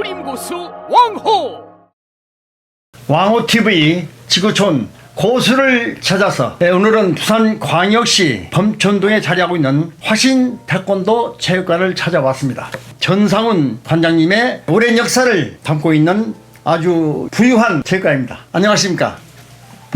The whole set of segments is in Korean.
무림고수 왕호 왕호TV 지구촌 고수를 찾아서 네, 오늘은 부산 광역시 범천동에 자리하고 있는 화신 태권도 체육관을 찾아왔습니다. 전상훈 관장님의 오랜 역사를 담고 있는 아주 부유한 체육관입니다. 안녕하십니까?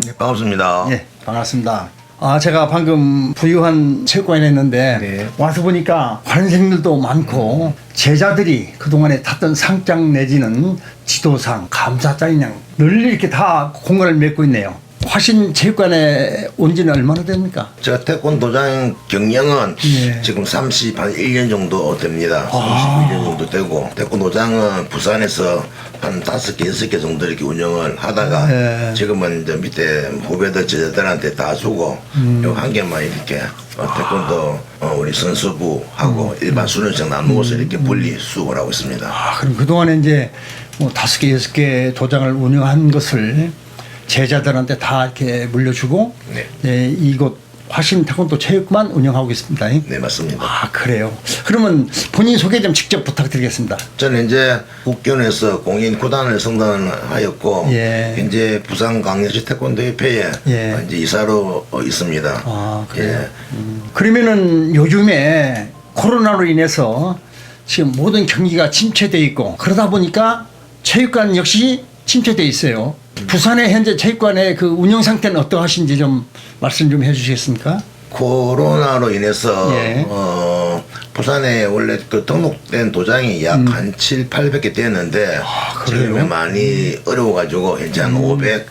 네, 반갑습니다. 예, 반갑습니다. 아, 제가 방금 부유한 체육관에 했는데 네. 와서 보니까 관생들도 많고 제자들이 그동안에 탔던 상장 내지는 지도상, 감사장이 그냥 늘 이렇게 다 공간을 맺고 있네요. 화신 체육관에 온 지는 얼마나 됩니까? 제가 태권도장 경력은 예. 지금 30, 한 1년 정도 됩니다. 아. 31년 정도 되고, 태권도장은 부산에서 한 5개, 6개 정도 이렇게 운영을 하다가 예. 지금은 이제 밑에 후배들, 제자들한테 다 주고, 음. 요한 개만 이렇게 어, 태권도 어, 우리 선수부하고 음. 일반 수련생 나누어서 이렇게 분리 수업을 하고 있습니다. 아, 그럼 그동안에 이제 뭐 다섯 개, 여섯 개 도장을 운영한 것을 제자들한테 다 이렇게 물려주고 네. 네, 이곳 화신 태권도 체육관 운영하고 있습니다. 네, 맞습니다. 아 그래요. 그러면 본인 소개 좀 직접 부탁드리겠습니다. 저는 이제 국견에서 공인 구단을 성단하였고 예. 현재 부산광역시 태권도협회에 예. 이제 이사로 어, 있습니다. 아 그래요. 예. 음. 그러면은 요즘에 코로나로 인해서 지금 모든 경기가 침체돼 있고 그러다 보니까 체육관 역시 침체돼 있어요. 부산의 현재 체육관의 그 운영 상태는 어떠하신지 좀 말씀 좀 해주시겠습니까? 코로나로 인해서 예. 어, 부산에 원래 그 등록된 도장이 약 한 7, 800개 됐는데 음. 아, 그래요? 음. 지금 많이 어려워가지고 현재 한 500,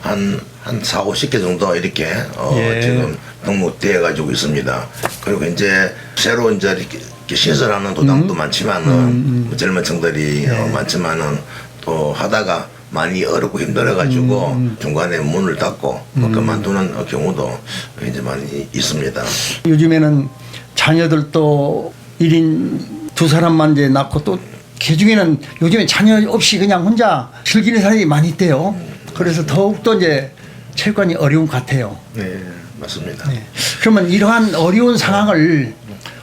한, 한 4, 50개 정도 이렇게 어, 예. 지금 등록되어 가지고 있습니다. 그리고 이제 새로 이제 이렇게 신설하는 도장도 많지만은 뭐 젊은 층들이 어, 많지만은 또 하다가 많이 어렵고 힘들어가지고 중간에 문을 닫고 뭐 그만두는 경우도 이제 많이 있습니다. 요즘에는 자녀들도 1인 두 사람만 이제 낳고 또 개중에는 요즘에 자녀 없이 그냥 혼자 즐기는 사람이 많이 있대요. 그래서 더욱더 이제 체육관이 어려운 것 같아요. 네, 맞습니다. 네. 그러면 이러한 어려운 상황을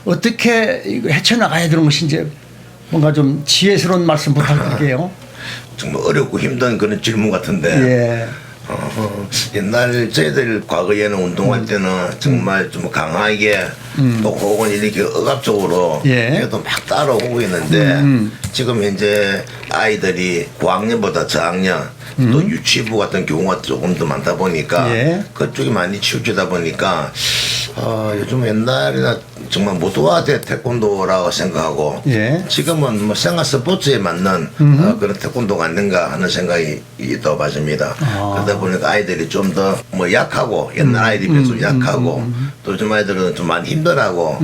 어떻게 헤쳐나가야 되는 것인지 뭔가 좀 지혜스러운 말씀 부탁드릴게요. 정말 어렵고 힘든 그런 질문 같은데 예. 어, 옛날 저희들 과거에는 운동할 때는 정말 좀 강하게 또 혹은 이렇게 억압적으로 예. 해도 막 따라오고 있는데 지금 현재 아이들이 고학년보다 저학년 또 유치부 같은 경우가 조금 더 많다 보니까 예. 그쪽이 많이 치우치다 보니까 어, 요즘 옛날에나 정말 모두화된 태권도라고 생각하고 예. 지금은 뭐 생활 스포츠에 맞는 어, 그런 태권도가 아닌가 하는 생각이 있다고 봐집니다. 아. 그러다 보니까 아이들이 좀 더 뭐 약하고 옛날 아이들이 비해서 약하고 또 요즘 아이들은 좀 많이 힘들하고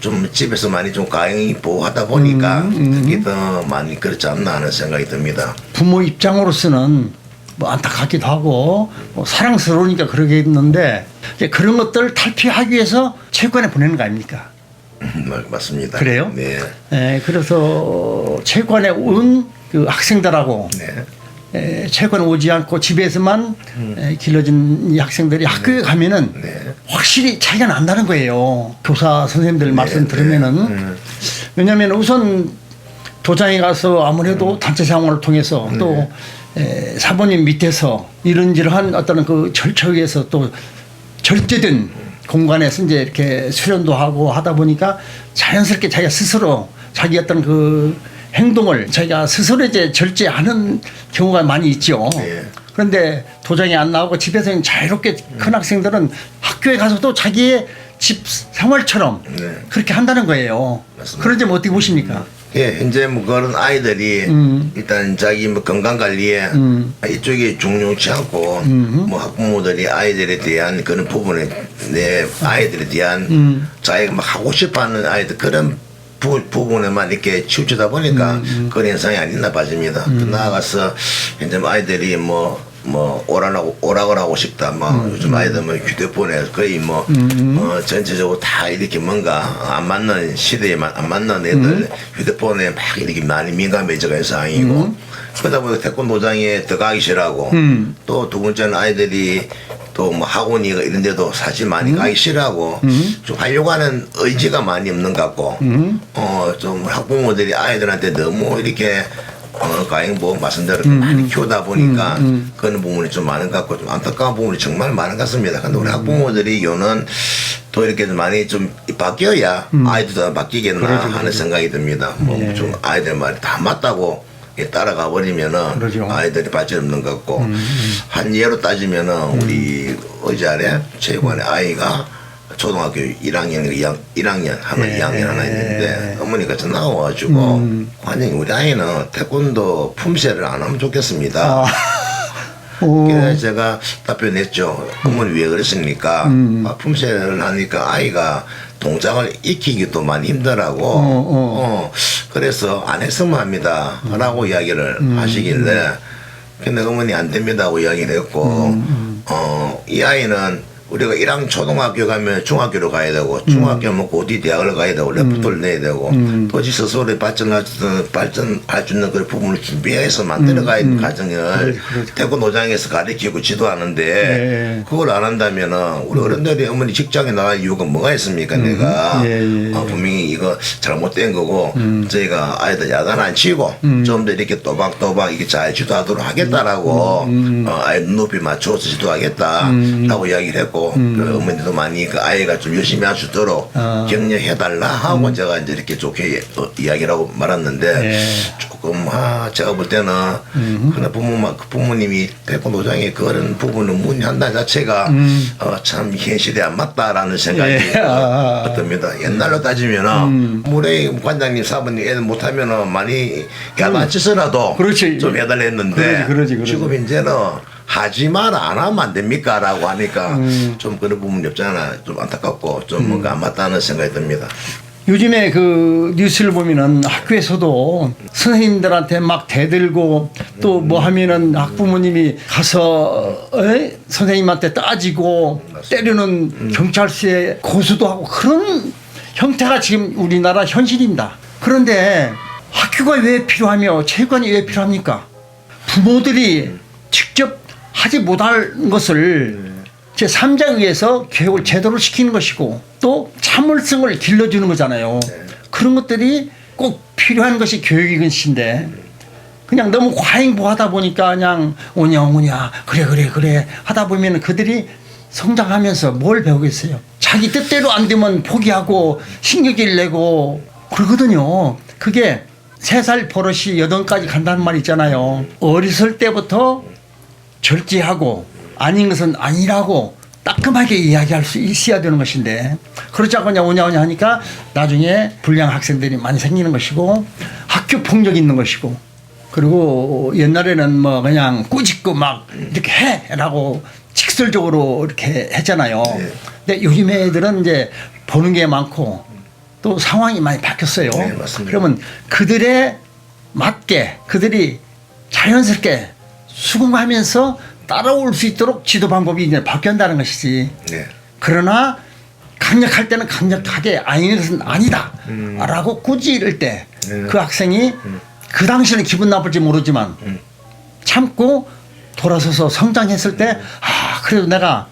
좀 집에서 많이 좀 가영이 보호하다 보니까 그게 더 많이 그렇지 않나 하는 생각이 듭니다. 부모 입장으로서는 뭐 안타깝기도 하고 뭐 사랑스러우니까 그러겠는데 이제 그런 것들을 탈피하기 위해서 체육관에 보내는 거 아닙니까? 맞- 맞습니다. 그래요? 네. 예, 그래서 체육관에 온 그 학생들하고 네. 에, 체육관 오지 않고 집에서만 에, 길러진 이 학생들이 학교에 가면은 네. 확실히 차이가 난다는 거예요. 교사 선생님들 말씀 네. 들으면은 음. 왜냐하면 우선 도장에 가서 아무래도 음. 단체 생활을 통해서 네. 또 에, 사모님 밑에서 이런저런 어떤 그 절차에 의해서 또 절제된 공간에서 이제 이렇게 수련도 하고 하다 보니까 자연스럽게 자기가 스스로 자기 어떤 그 행동을 자기가 스스로 이제 절제하는 경우가 많이 있죠. 네. 그런데 도장이 안 나오고 집에서 자유롭게 큰 학생들은 학교에 가서도 자기의 집 생활처럼 네. 그렇게 한다는 거예요. 맞습니다. 그런 점 어떻게 보십니까? 예, 현재 뭐 그런 아이들이 음. 일단 자기 뭐 건강 관리에 이쪽이 중요치 않고 음. 뭐 학부모들이 아이들에 대한 그런 부분에 내 아이들에 대한 음. 자기가 막 하고 싶어하는 아이들 그런 부, 부분에만 이렇게 치우치다 보니까 음, 그런 현상이 아니나 봐집니다. 또 나아가서 현재 뭐 아이들이 뭐 뭐 오라고 오락을 하고 싶다. 뭐 음, 요즘 아이들 뭐 휴대폰에 거의 뭐 어, 전체적으로 다 이렇게 뭔가 안 맞는 시대에 마- 안 맞는 애들 음. 휴대폰에 막 이렇게 많이 민감해져 간 상황이고 그러다 보니까 태권도장에 들어가기 싫어하고 음. 또두 번째는 아이들이 또 뭐 학원이가 이런 데도 사실 많이 음. 가기 싫어하고 좀 하려고 하는 의지가 많이 없는 것 같고 음. 어좀 학부모들이 아이들한테 너무 이렇게 어, 가행 뭐 말씀대로 많이 키우다 보니까 그런 부분이 좀 많은 것 같고 좀 안타까운 부분이 정말 많은 것 같습니다. 근데 우리 학부모들이 요는 또 이렇게 좀 많이 좀 바뀌어야 아이들도 바뀌겠나 하는 생각이 듭니다. 뭐 좀 아이들 말이 다 맞다고 따라가 버리면은 그러죠. 아이들이 발전 없는 것 같고 한 예로 따지면은 우리 어제 아래 체육관에 아이가 초등학교 1학년, 2학, 1학년, 하나 예. 2학년 하나 있는데 어머니가 전화가 와가지고 관장님 우리 아이는 태권도 품새를 안 하면 좋겠습니다. 아. 오. 그래서 제가 답변했죠. 어머니 왜 그랬습니까? 음. 아, 품새를 하니까 아이가 동작을 익히기도 많이 힘들하고, 어. 어, 그래서 안 했으면 합니다. 라고 이야기를 음. 하시길래, 근데 어머니 안 됩니다. 하고 이야기를 했고, 음, 어, 이 아이는 우리가 1학년 초등학교 가면 중학교로 가야 되고 중학교 먹고 어디 대학을 가야 되고 레프트를 내야 되고 도시 스스로 발전할 수 있는 발전할 수 있는 그런 부분을 준비해서 만들어 가야 되는 과정을 태권 노장에서 가르치고 지도하는데 예. 그걸 안 한다면은 우리 어른들이 어머니 직장에 나갈 이유가 뭐가 있습니까 내가? 예, 예, 어, 분명히 이거 잘못된 거고 저희가 아이들 야단 안 치고 좀더 이렇게 또박또박 이게 잘 지도하도록 하겠다라고 어, 아이 눈높이 맞춰서 지도하겠다라고 이야기를 했고 그 어머니도 많이 그 아이가 좀 열심히 할 수 있도록 어. 격려해달라 하고 제가 이제 이렇게 좋게 어, 이야기를 하고 말았는데 예. 조금 아 제가 볼 때는 그런 부모 그 부모님이 태권 도장에 그런 부분을 문의한다는 자체가 어, 참 현실에 안 맞다라는 생각이 예. 아, 아. 듭니다. 옛날로 따지면은 물에 관장님 사부님 애들 못하면은 많이 야단치서라도 그렇지. 좀 해달라 했는데 그러지, 그러지, 그러지. 지금 이제는 하지 마라 안 하면 안 됩니까 라고 하니까 음. 좀 그런 부분이 없잖아 좀 안타깝고 좀 뭔가 안 맞다는 생각이 듭니다. 요즘에 그 뉴스를 보면은 학교에서도 선생님들한테 막 대들고 또 뭐 하면은 학부모님이 가서 에? 선생님한테 따지고 때리는 경찰서에 고소도 하고 그런 형태가 지금 우리나라 현실입니다. 그런데 학교가 왜 필요하며 체육관이 왜 필요합니까? 부모들이 직접 하지 못할 것을 제 3장에 의해서 교육을 제대로 시키는 것이고 또 참을성을 길러주는 거잖아요. 그런 것들이 꼭 필요한 것이 교육인 것인데 그냥 너무 과잉보하다 보니까 그냥 오냐 오냐 그래 그래 그래 하다 보면 그들이 성장하면서 뭘 배우겠어요. 자기 뜻대로 안 되면 포기하고 신경질 내고 그러거든요. 그게 세 살 버릇이 여덟까지 간다는 말 있잖아요. 어렸을 때부터 절제하고 아닌 것은 아니라고 따끔하게 이야기할 수 있어야 되는 것인데 그렇지 않고 그냥 오냐 오냐 하니까 나중에 불량 학생들이 많이 생기는 것이고 학교 폭력이 있는 것이고 그리고 옛날에는 뭐 그냥 꾸짖고 막 이렇게 해라고 직설적으로 이렇게 했잖아요. 근데 요즘 애들은 이제 보는 게 많고 또 상황이 많이 바뀌었어요. 네, 맞습니다. 그러면 그들의 맞게 그들이 자연스럽게 수긍하면서 따라올 수 있도록 지도 방법이 이제 바뀐다는 것이지. 네. 그러나 강력할 때는 강력하게 아닌 것은 아니다. 라고 굳이 이럴 때 그 학생이 그 당시에는 기분 나쁠지 모르지만 참고 돌아서서 성장했을 때 아, 그래도 내가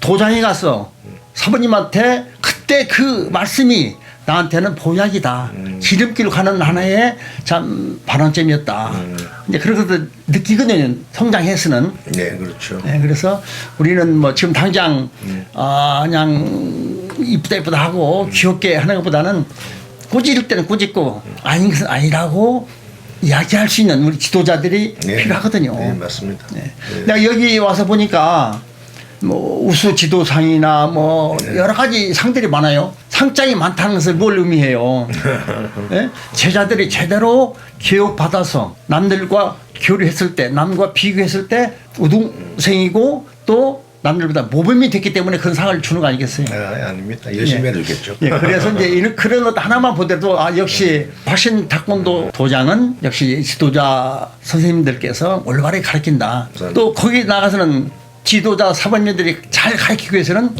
도장에 가서 사모님한테 그때 그 말씀이 나한테는 보약이다. 지름길 가는 하나의 참 반환점이었다. 이제 그렇게 느끼거든요. 성장해서는. 네, 그렇죠. 네, 그래서 우리는 뭐 지금 당장 아 그냥 이쁘다 이쁘다 하고 귀엽게 하는 것보다는 꾸짖을 때는 꾸짖고 아닌 것은 아니라고 이야기할 수 있는 우리 지도자들이 네. 필요하거든요. 네, 맞습니다. 네. 내가 여기 와서 보니까 뭐 우수 지도상이나 뭐 네. 여러 가지 상들이 많아요. 상장이 많다는 것을 뭘 의미해요? 예? 제자들이 제대로 교육 받아서 남들과 교류했을 때, 남과 비교했을 때 우등생이고 또 남들보다 모범이 됐기 때문에 그런 상을 주는 거 아니겠어요? 아, 아닙니다. 열심히 예. 해주겠죠. 예, 그래서 이제 이런 그런 것 하나만 보더라도 아 역시 박신 탁권도 도장은 역시 지도자 선생님들께서 올바르게 가르친다. 또 거기 나가서는 지도자 사범님들이 잘 가르치기 위해서는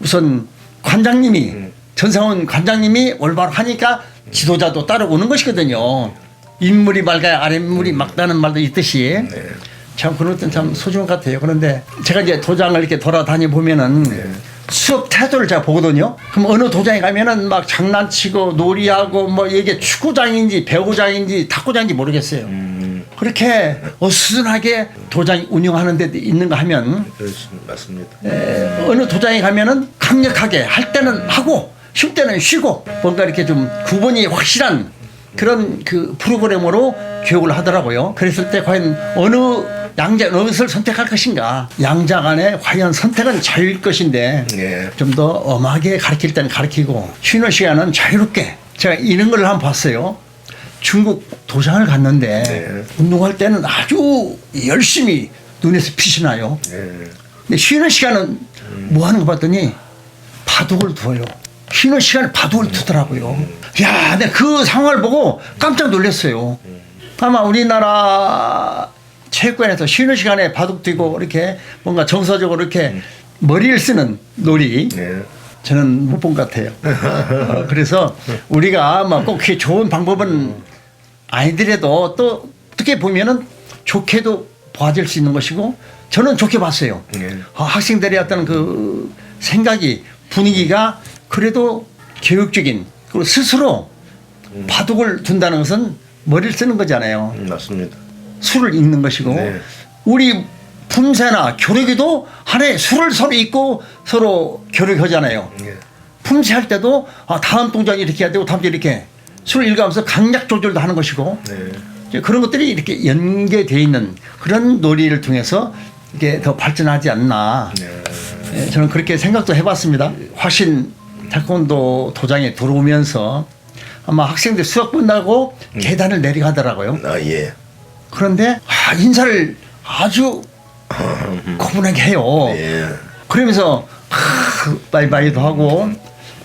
우선 관장님이 전상훈 관장님이 올바로 하니까 지도자도 따라오는 것이거든요. 인물이 맑아야 아랫물이 맑다는 말도 있듯이 참 그런 것은 참 소중한 것 같아요. 그런데 제가 이제 도장을 이렇게 돌아다니 보면은 수업 태도를 제가 보거든요. 그럼 어느 도장에 가면은 막 장난치고 놀이하고 뭐 이게 축구장인지 배구장인지 탁구장인지 모르겠어요. 그렇게 어수선하게 도장 운영하는 데 있는가 하면 그렇습니다. 맞습니다. 에, 어느 도장에 가면은 강력하게 할 때는 하고 쉴 때는 쉬고 뭔가 이렇게 좀 구분이 확실한 그런 그 프로그램으로 교육을 하더라고요. 그랬을 때 과연 어느 양자 어느것을 선택할 것인가 양자 간에 과연 선택은 자유일 것인데 예. 좀더 엄하게 가르칠 때는 가르치고 쉬는 시간은 자유롭게 제가 이런 걸 한번 봤어요. 중국 도장을 갔는데 네. 운동할 때는 아주 열심히 눈에서 빛이 나요. 예. 근데 쉬는 시간은 뭐 하는 거 봤더니 바둑을 두어요. 쉬는 시간에 바둑을 두더라고요. 야, 내가 그 상황을 보고 깜짝 놀랐어요. 아마 우리나라 체육관에서 쉬는 시간에 바둑 두고 이렇게 뭔가 정서적으로 이렇게 머리를 쓰는 놀이 예. 저는 못 본 것 같아요. 어, 그래서 우리가 뭐꼭 그게 좋은 방법은 아이들에도 또 어떻게 보면은 좋게도 봐줄 수 있는 것이고 저는 좋게 봤어요. 예. 아, 학생들의 어떤 그 생각이 분위기가 그래도 교육적인 그리고 스스로 바둑을 둔다는 것은 머리를 쓰는 거잖아요. 음, 맞습니다. 술을 읽는 것이고 네. 우리 품새나 교육에도 하나의 술을 서로 읽고 서로 교육하잖아요. 예. 품새 할 때도 아, 다음 동작 이렇게 해야 되고 다음 동 이렇게 술을 읽으면서 강약 조절도 하는 것이고 네. 그런 것들이 이렇게 연계되어 있는 그런 놀이를 통해서 이게 더 발전하지 않나 네. 예, 저는 그렇게 생각도 해봤습니다. 화신 태권도 도장에 들어오면서 아마 학생들 수업 끝나고 계단을 내려가더라고요. 아 예. 그런데 아, 인사를 아주 고분하게 해요. 예. 그러면서 하, 바이바이도 하고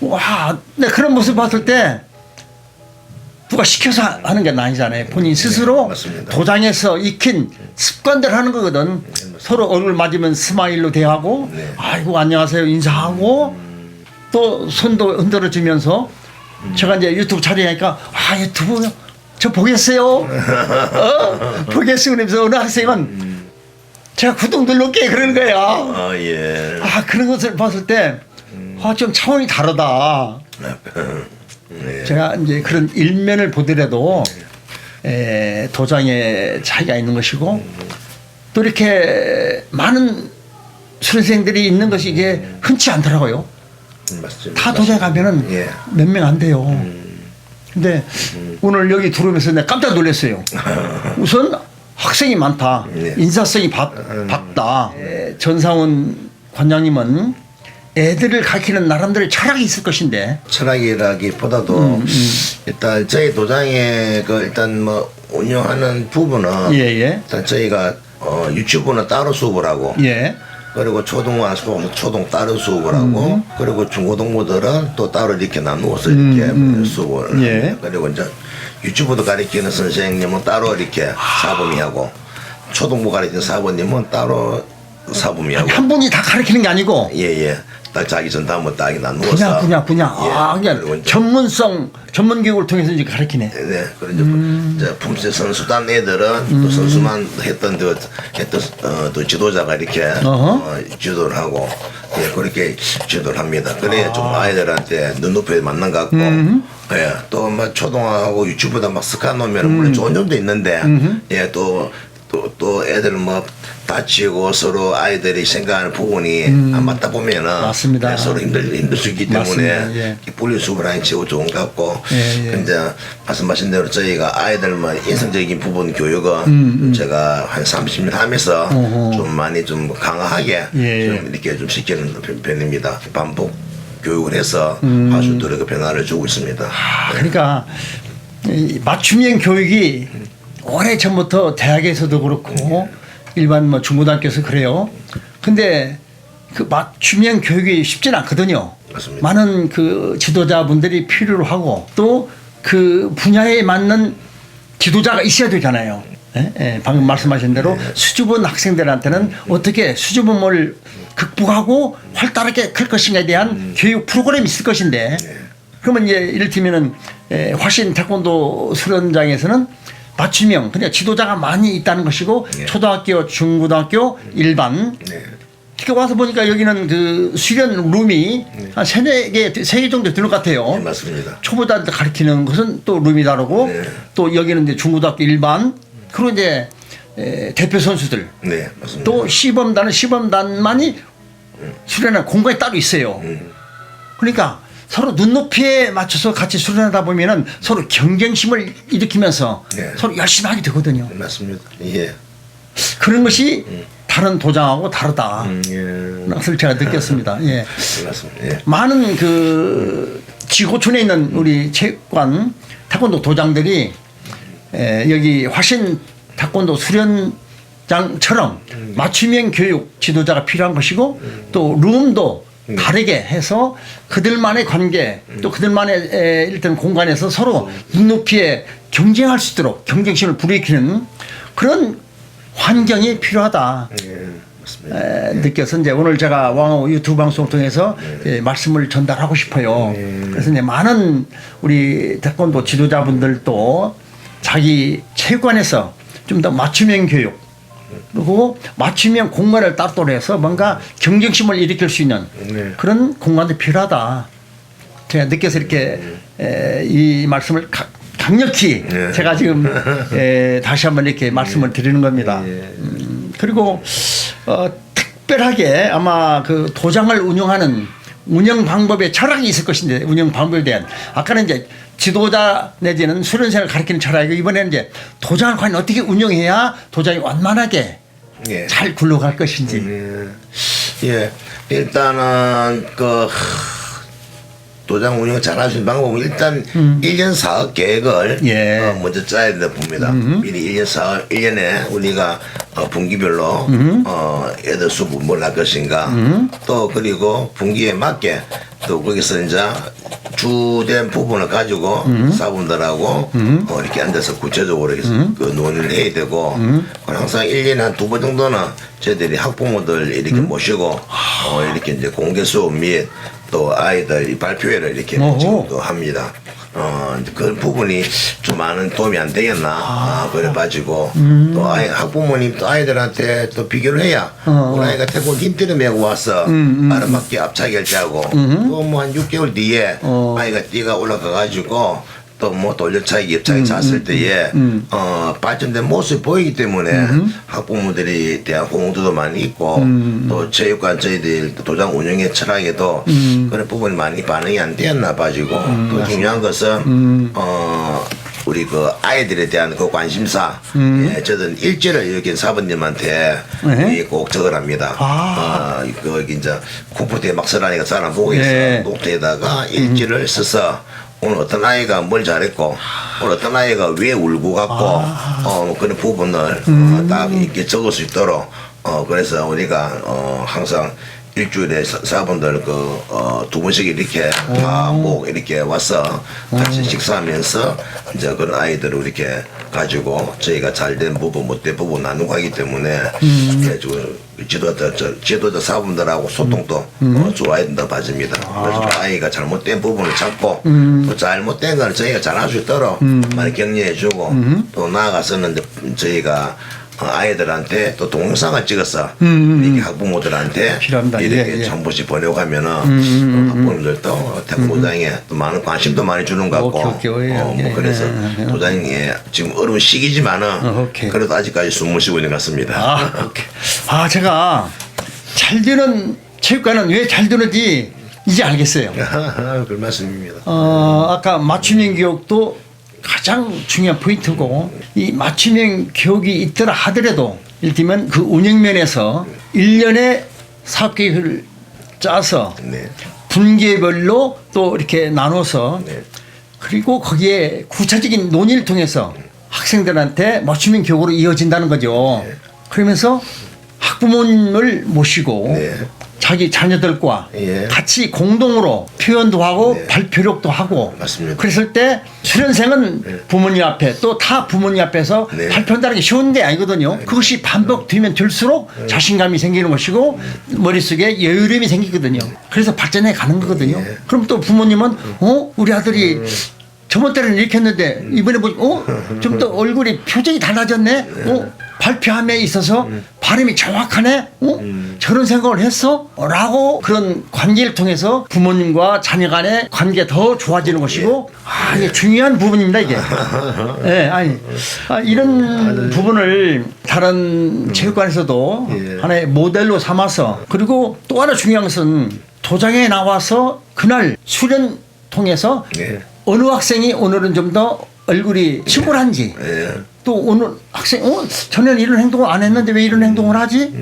와, 네, 그런 모습 봤을 때 누가 시켜서 하는 게 아니잖아요. 본인 스스로 네, 맞습니다. 도장에서 익힌 습관대로 하는 거거든. 서로 얼굴 맞으면 스마일로 대하고 네. 아이고 안녕하세요 인사하고 또 손도 흔들어 주면서 제가 이제 유튜브 촬영하니까 아 유튜브 저 보겠어요. 어? 보겠어요. 그러면서 어느 학생은 제가 구독 눌러게 그러는 거야. 아 예. 아 그런 것을 봤을 때, 아좀 차원이 다르다. 네. 제가 이제 그런 일면을 보더라도 에, 도장에 차이가 있는 것이고 또 이렇게 많은 수련생들이 있는 것이 이게 흔치 않더라고요. 음, 맞습니다. 다 도장에 가면은 예. 몇 명 안 돼요. 근데 오늘 여기 들어오면서 내가 깜짝 놀랐어요. 우선 학생이 많다. 네. 인사성이 밝, 밝다. 에, 전상훈 관장님은 애들을 가르치는 나름대로 철학이 있을 것인데 철학이라기보다도 음, 일단 저희 도장에 그 일단 뭐 운영하는 부분은 예 예 일단 저희가 어 유치부는 따로 수업을 하고 예. 그리고 초등과 초, 초등 따로 수업을 하고 음. 그리고 중고등부들은 또 따로 이렇게 나누어서 이렇게 수업을 예. 그리고 이제 유치부도 가르치는 선생님은 따로 이렇게 사범이 하고 초등부 가르치는 사범님은 따로 사범이 하고. 한 분이 다 가르치는 게 아니고? 예예 딱 자기 전담은 딱 나누어서 분야 분야 분야 예. 아 그냥 전문성 전문 교육을 통해서 이제 가르치네. 네, 그런 이제, 음. 이제 품새 선수단 애들은 또 선수만 했던 그 했던 어, 또 지도자가 이렇게. 어, 지도를 하고 예, 그렇게 지도를 합니다. 그래야 좀 아. 아이들한테 눈높이에 맞는 것 같고 음. 예, 또막 초등하고 유치보다 막 스카 놓으면 음. 물론 좋은 점도 있는데 예, 또 또, 또 애들 뭐 다치고 서로 아이들이 생각하는 부분이 안 맞다 보면은 음. 맞습니다. 예, 서로 힘들 힘들 수 있기 때문에. 예. 게 제일 좋은 것 같고 예, 예. 근데 말씀하신 대로 저희가 아이들만 인성적인 부분 교육은 음, 제가 한 30년 하면서 좀 많이 좀 강하게 예, 좀 이렇게 좀 시키는 편- 편입니다. 반복 교육을 해서 음. 아주들에게 그 변화를 주고 있습니다. 아, 그러니까 이 맞춤형 교육이 오래 전부터 대학에서도 그렇고 일반 뭐 중고등학교에서 그래요. 근데 그 맞춤형 교육이 쉽지는 않거든요. 맞습니다. 많은 그 지도자분들이 필요로 하고 또 그 분야에 맞는 지도자가 있어야 되잖아요. 예? 예, 방금 말씀하신 대로 수줍은 학생들한테는 어떻게 수줍음을 극복하고 활달하게 클 것인가에 대한 교육 프로그램이 있을 것인데 그러면 이제 이를테면은 에, 화신 태권도 수련장에서는 맞춤형 그냥 지도자가 많이 있다는 것이고 네. 초등학교, 중고등학교, 일반 네. 이렇게 와서 보니까 여기는 그 수련 룸이 한 세네 개, 세 개 정도 되는 것 같아요. 네, 맞습니다. 초보자한테 가르치는 것은 또 룸이 다르고 네. 또 여기는 이제 중고등학교 일반 그리고 이제 에, 대표 선수들 네, 맞습니다. 또 시범단은 시범단만이 수련하는 공간이 따로 있어요. 그러니까 서로 눈높이에 맞춰서 같이 수련하다 보면은 서로 경쟁심을 일으키면서 네. 서로 열심히 하게 되거든요. 맞습니다. 예. 그런 것이 다른 도장하고 다르다. 음, 예. 것을 제가 느꼈습니다. 예. 맞습니다. 예. 많은 그 지구촌에 있는 우리 체육관 태권도 도장들이 에, 여기 화신 태권도 수련장처럼 맞춤형 교육 지도자가 필요한 것이고 또 룸도 다르게 해서 그들만의 관계 또 그들만의 에, 일단 공간에서 서로 눈높이에 경쟁할 수 있도록 경쟁심을 불이키는 그런 환경이 필요하다. 예. 에, 느껴서 이제 오늘 제가 왕호 유튜브 방송을 통해서 네. 예, 말씀을 전달하고 싶어요. 그래서 이제 많은 우리 태권도 지도자분들도 자기 체육관에서 좀 더 맞춤형 교육 그리고 맞춤형 공간을 따로 해서 뭔가 경쟁심을 일으킬 수 있는 네. 그런 공간도 필요하다. 제가 느껴서 이렇게 에, 이 말씀을 가- 강력히 네. 제가 지금 에, 다시 한번 이렇게 말씀을 드리는 겁니다. 예. 음, 그리고 어, 특별하게 아마 그 도장을 운영하는 운영 방법에 철학이 있을 것인데 운영 방법에 대한 아까는 이제 지도자 내지는 수련생을 가르치는 철학이고 이번에는 이제 도장을 과연 어떻게 운영해야 도장이 완만하게 예. 잘 굴러갈 것인지 예. 예. 일단은 그 하, 도장 운영 잘할 수 있는 방법은 일단 일 1년 사업 계획을 음. 예. 음. 어, 먼저 짜야 된다 봅니다. 미리 1년 사업 1년에 우리가 어, 분기별로 음. 어, 애들 수 분모를 할 것인가 또 그리고 분기에 맞게 또 거기서 이제 주된 부분을 가지고 음. 사분들하고 어, 이렇게 앉아서 구체적으로 이렇게 음. 그 논의를 해야 되고 그리고 항상 1년에 한 두 번 정도는 저희들이 학부모들 이렇게 음. 모시고 어, 이렇게 이제 공개 수업 및 또 아이들 이 발표회를 이렇게. 지금도 합니다. 어, 그 부분이 좀 많은 도움이 안 되겠나, 아, 그래 가지고 또 아이, 학부모님 또 아이들한테 또 비교를 해야 어. 우리 아이가 태권 힘들어 메고 와서 아름답게 앞차기 할지하고 또뭐한 6개월 뒤에 어. 아이가 뛰가 올라가 가지고 또뭐 돌려차기 옆차기 찼을 때에 어 발전된 모습이 보이기 때문에 학부모들이 대한 공부도 많이 있고 또 체육관 저희들 도장 운영의 철학에도 그런 부분이 많이 반응이 안 되었나 봐지고 또 중요한 것은 어 우리 그 아이들에 대한 그 관심사 예, 저는 일지를 이렇게 사부님한테 네. 이꼭 적으랍니다. 아. 어, 그 이제 콩푸트에 막 써라니까 사람 보고 있어. 네. 노트에다가 일지를 써서 오늘 어떤 아이가 뭘 잘했고 오늘 어떤 아이가 왜 울고 갔고 어 그런 부분을 어, 딱 이렇게 적을 수 있도록 어 그래서 우리가 어 항상 일주일에 사- 사분들 그 어 두 번씩 이렇게 다목 이렇게 와서 같이 식사하면서 이제 그런 아이들을 이렇게 가지고 저희가 잘된 부분 못된 부분 나누고 하기 때문에 그래가지고 지도자 저 지도자 사분들하고 소통도 어, 좋아야 된다 봐집니다. 그래서 아이가 잘못된 부분을 찾고 또 잘못된 걸 저희가 잘할 수 있도록 많이 격려해주고 또 나아가서는 이제 저희가 어, 아이들한테 또 동영상을 찍어서 이렇게 학부모들한테 필요합니다. 이렇게 예, 예. 정보씩 보내고하면은 어, 학부모들도 태권도장에 또 많은 관심도 많이 주는 것 같고 오케이, 오케이. 어, 뭐 예, 그래서 예, 예. 도장에 지금 어려운 시기지만은 어, 오케이. 그래도 아직까지 숨을 쉬고 있는 것 같습니다. 아, 오케이. 아, 제가 잘 되는 체육관은 왜 잘 되는지 이제 알겠어요. 그 말씀입니다. 어, 아까 맞춤형 교육도 가장 중요한 포인트고 이 맞춤형 교육이 있더라 하더라도 일테면 그 운영면에서 일년에 사업 계획을 짜서 네. 분기별로 또 이렇게 나눠서 네. 그리고 거기에 구체적인 논의를 통해서 학생들한테 맞춤형 교육으로 이어진다는 거죠. 그러면서 학부모님을 모시고 네. 자기 자녀들과 예. 같이 공동으로 표현도 하고 네. 발표력도 하고 맞습니다. 그랬을 때 수련생은 부모님 앞에 또타 부모님 앞에서 네. 발표한다는 게 쉬운 게 아니거든요. 그것이 반복되면 될수록 자신감이 생기는 것이고 머릿속에 여유로움이 생기거든요. 그래서 발전해 가는 거거든요. 예. 그럼 또 부모님은 어 우리 아들이 저번 때는 이렇게 했는데 이번에 보니 어좀 더 얼굴이 표정이 달라졌네. 어 발표함에 있어서 발음이 정확하네. 어 저런 생각을 했어? 라고 그런 관계를 통해서 부모님과 자녀 간의 관계 더 좋아지는 것이고 아 이게 중요한 부분입니다 이게. 예, 아니 아, 이런 부분을 다른 체육관에서도 예. 하나의 모델로 삼아서 그리고 또 하나 중요한 것은 도장에 나와서 그날 수련 통해서 예. 어느 학생이 오늘은 좀 더 얼굴이 친절한지 예. 또 오늘 학생 어 전에는 이런 행동을 안 했는데 왜 이런 행동을 하지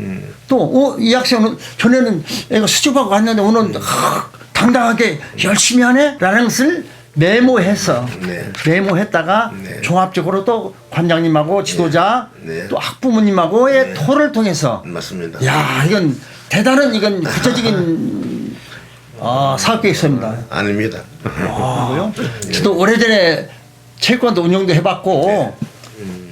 또어이 학생은 전에는 애가 수줍하고 갔는데 오늘 하, 당당하게 열심히 하네라는 것을 메모해서 네. 메모했다가 네. 종합적으로 또 관장님하고 지도자 네. 또 학부모님하고의 토를 통해서 맞습니다. 야 이건 대단한 이건 구체적인 아, 사업 계획서입니다. 아닙니다. 아, 저도 오래전에 체육관도 운영도 해봤고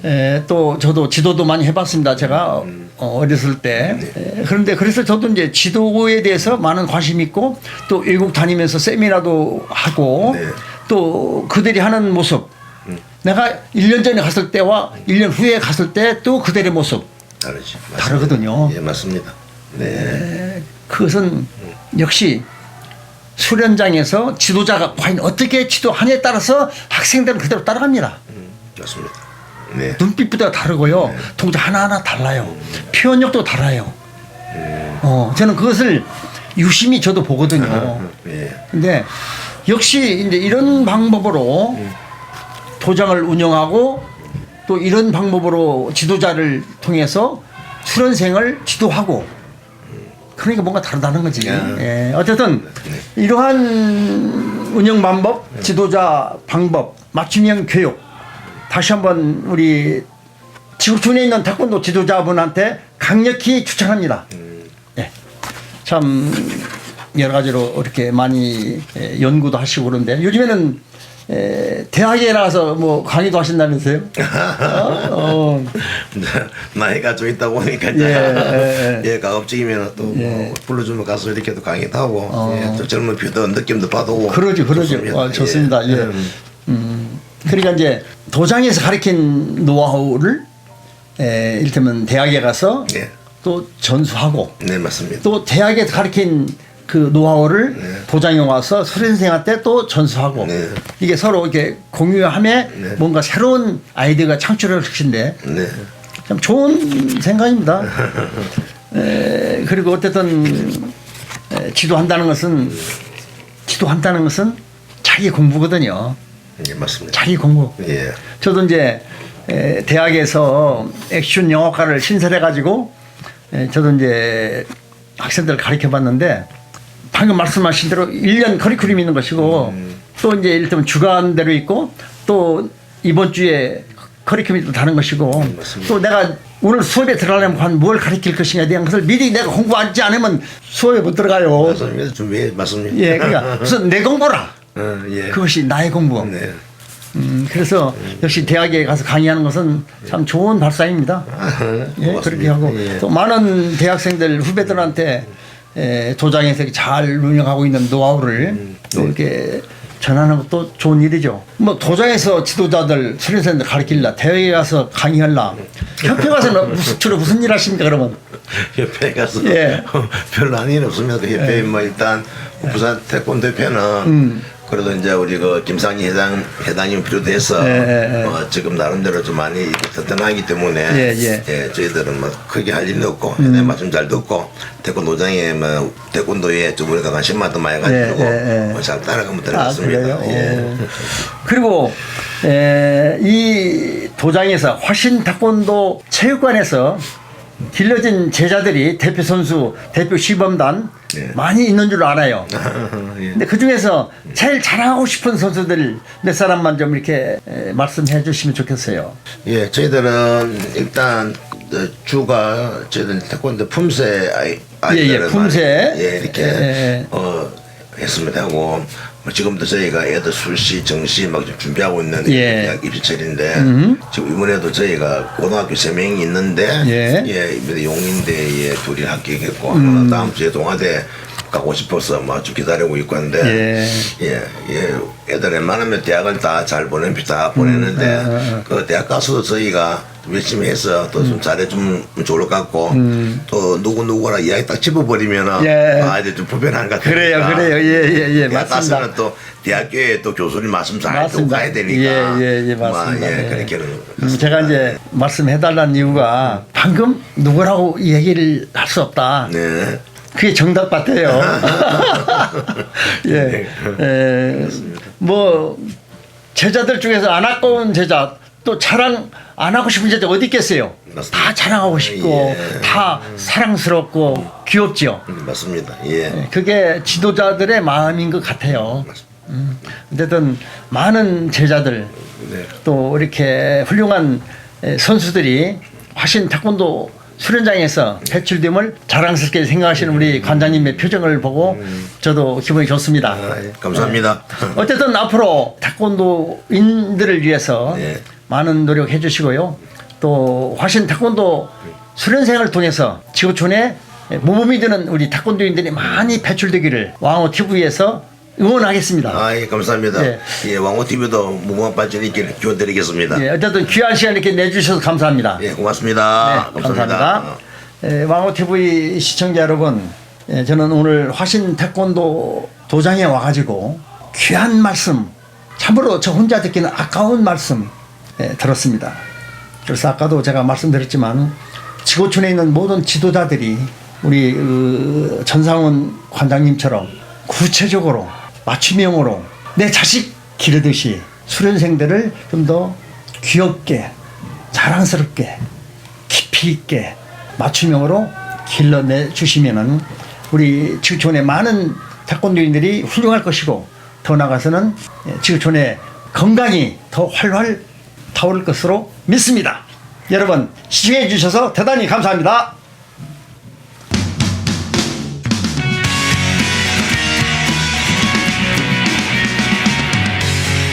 에, 또 저도 지도도 많이 해봤습니다. 제가 어, 어렸을 때 에, 그런데 그래서 저도 이제 지도에 대해서 많은 관심이 있고 또 외국 다니면서 세미나도 하고 네. 또 그들이 하는 모습 내가 1년 전에 갔을 때와 1년 후에 갔을 때 또 그들의 모습 다르지. 맞습니다. 다르거든요. 예, 맞습니다. 네. 그것은 역시 수련장에서 지도자가 과연 어떻게 지도하냐에 따라서 학생들은 그대로 따라갑니다. 음, 맞습니다. 네. 눈빛부터 다르고요. 동작 하나하나 달라요. 표현력도 달라요. 어, 저는 그것을 유심히 저도 보거든요. 예. 근데 역시 이제 이런 방법으로 도장을 운영하고 또 이런 방법으로 지도자를 통해서 수련생을 지도하고 그러니까 뭔가 다르다는 거지. 야. 예. 어쨌든 이러한 운영 방법, 지도자 방법, 맞춤형 교육 다시 한번 우리 지구촌에 있는 태권도 지도자분한테 강력히 추천합니다. 예. 참 여러 가지로 이렇게 많이 예, 연구도 하시고 그런데 요즘에는 에, 대학에 나가서 뭐 강의도 하신다면서요? 어? 어. 나이가 좀 있다 보니까 예, 이제 예, 예, 가급적이면 또뭐 불러주면 가서 이렇게 또 강의도 하고 예, 또 젊은 피도 느낌도 받고 그러죠, 그러죠. 좋습니다. 아, 좋습니다. 예. 음. 그러니까 이제 도장에서 가르친 노하우를 에, 이를테면 대학에 가서 예. 또 전수하고 네 맞습니다. 또 대학에 가르친 그 노하우를 도장에 와서 수련생한테 또 전수하고 네. 이게 서로 이렇게 공유함에 뭔가 새로운 아이디어가 창출할 것인데 네. 참 좋은 생각입니다. 에, 그리고 어쨌든 에, 지도한다는 것은 지도한다는 것은 자기 공부거든요. 예 맞습니다. 자기 공부. 예. 저도 이제 에, 대학에서 액션 영어과를 신설해 가지고 저도 이제 학생들 가르쳐 봤는데 방금 말씀하신 대로 1년 커리큘럼이 있는 것이고 또 이제 이를테면 주간대로 있고 또 이번 주에 커리큘럼이 또 다른 것이고 맞습니다. 또 내가 오늘 수업에 들어가려면 한뭘 가르칠 것인가에 대한 것을 미리 내가 공부하지 않으면 수업에 못 들어가요. 맞습니다. 준비 맞습니다. 예, 그러니까 우선 내 공부라. 어, 예. 그것이 나의 공부. 네. 음, 그래서 역시 대학에 가서 강의하는 것은 참 좋은 발상입니다. 예, 고맙습니다. 그렇게 하고 예. 또 많은 대학생들 후배들한테 에, 도장에서 잘 운영하고 있는 노하우를 음, 또 네. 이렇게 전하는 것도 좋은 일이죠. 뭐 도장에서 지도자들 수련생들 가르칠라 대회에 가서 강의할라 협회 가서는 무슨 주로 무슨 일 하십니까 그러면? 협회 가서 예. 별로 한일 없습니다. 그 협회 뭐 일단 부산 태권도 협회는 음. 그래도 이제 우리 그 김상희 회장 회장님 비롯해서 예, 예, 예. 어, 지금 나름대로 좀 많이 튼튼하기 때문에 예, 예. 저희들은 뭐 크게 할 일도 없고 회장 말씀 잘 듣고 태권도장에 뭐 태권도에 좀 우리가 관심만 더 많이 가지고 예, 예, 예. 뭐 잘 따라가면 될 것 아, 같습니다. 그래요? 예. 오. 그리고 에, 이 도장에서 화신 태권도 체육관에서 길러진 제자들이 대표 선수, 대표 시범단 네. 많이 있는 줄 알아요. 예. 근데 그 중에서 제일 잘하고 싶은 선수들 몇 사람만 좀 이렇게 에, 말씀해 주시면 좋겠어요. 예, 저희들은 일단 어, 주가 저희들 태권도 품새 아이 아이들을 예, 품새. 많이, 예 이렇게 예, 예. 어 했습니다 하고 뭐 지금도 저희가 애들 술시 정시 막 지금 준비하고 있는 예. 음. 입시철인데 지금 이번에도 저희가 고등학교 세 명이 있는데 예. 음. 이번에 용인대에 둘이 합격했고 하나 다음 주에 동아대 가고 싶어서 뭐쭉 기다리고 있고 한데 예. 예, 예, 애들 웬만하면 대학을 다 잘 보내, 다 보내는데, 음, 그 대학 가서도 저희가 좀 열심히 해서 또 좀 잘해주면 좋을 것 같고, 또 누구 누구나 이야기 딱 짚어버리면은, 음. 예. 아, 이제 좀 불편한 것 같아요. 그래요, 그래요. 예, 예, 예, 맞습니다. 가서는 또 대학교에 또 교수님 말씀 잘 듣고 맞습니다. 가야 되니까. 예, 예, 예, 뭐, 맞습니다. 예, 예. 그렇게는. 음, 제가 이제 말씀해달라는 이유가 방금 누구라고 얘기를 할 수 없다. 네. 그게 정답 같아요. 예. 에, 뭐, 제자들 중에서 안 아까운 제자, 또 자랑 안 하고 싶은 제자 어디 있겠어요? 맞습니다. 다 자랑하고 싶고, 예. 다 사랑스럽고, 귀엽죠. 음, 맞습니다. 예. 그게 지도자들의 마음인 것 같아요. 음, 어쨌든 많은 제자들 네. 또 이렇게 훌륭한 에, 선수들이 화신 태권도 수련장에서 배출됨을 자랑스럽게 생각하시는 우리 관장님의 표정을 보고 저도 기분이 좋습니다. 아, 예. 감사합니다. 어쨌든 앞으로 태권도인들을 위해서 네. 많은 노력해 주시고요. 또 화신 태권도 수련생을 통해서 지구촌에 모범이 되는 우리 태권도인들이 많이 배출되기를 왕호 TV에서 응원하겠습니다. 아, 예, 감사합니다. 예. 예, 왕호TV도 무궁한 발전이 있기를 기원드리겠습니다. 예, 어쨌든 귀한 시간 이렇게 내주셔서 감사합니다. 예, 고맙습니다. 네, 감사합니다. 예, 왕호 TV 시청자 여러분, 예, 저는 오늘 화신 태권도 도장에 와가지고 귀한 말씀, 참으로 저 혼자 듣기는 아까운 말씀 예, 들었습니다. 그래서 아까도 제가 말씀드렸지만 지구촌에 있는 모든 지도자들이 우리 그 전상훈 관장님처럼 구체적으로 맞춤형으로 내 자식 기르듯이 수련생들을 좀 더 귀엽게 자랑스럽게 깊이 있게 맞춤형으로 길러내 주시면은 우리 지구촌의 많은 태권도인들이 훌륭할 것이고 더 나아가서는 예, 지구촌의 건강이 더 활활 타오를 것으로 믿습니다. 여러분 시청해 주셔서 대단히 감사합니다.